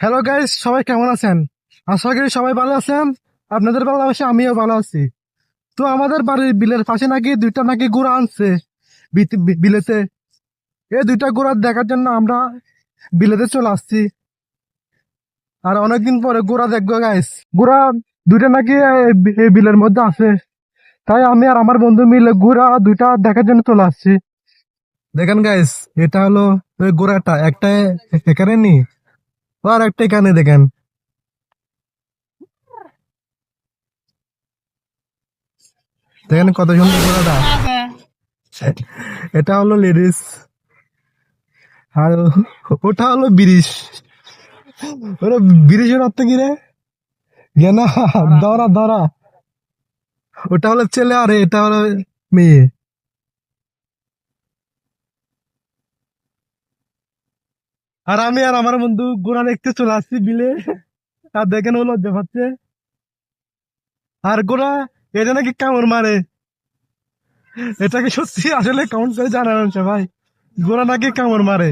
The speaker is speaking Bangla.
হ্যালো গাইস সবাই কেমন আছেন? আশা করি সবাই ভালো আছেন। আপনাদের ভালোবাসে আমিও ভালো আছি। তো আমাদের বাড়ির বিলের পাশে নাকি দুইটা নাকি গুড়া আনছে বিলেতে। এই দুইটা গুড়া দেখার জন্য আমরা বিলেতে চলে আসছি। আর অনেকদিন পরে গুড়া দেখব গাইস গুড়া দুইটা নাকি বিলের মধ্যে আছে। তাই আমি আর আমার বন্ধু মিলে গুড়া দুইটা দেখার জন্য চলে আসছি। দেখেন গাইস এটা হলো ওই গোড়াটা। একটা এখানে নি আর একটা কানে দেখেন। দেখেন কত সুন্দর এটা হলো লেডিস আর ওটা হলো ব্রিজ। ওরা ব্রিজের অর্থ কি রে? না ধরা ধরা ওটা হলো ছেলে আর এটা হলো মেয়ে। আর আমি আর আমার বন্ধু গোড়া দেখতে চলে আসছি বিলে। আর দেখেন ও লজ্জা পাচ্ছে। আর গোড়া এটা নাকি কামড় মারে। এটা কি সত্যি? আসলে কাউন্ট করে জানানো ভাই গোড়া নাকি কামড় মারে।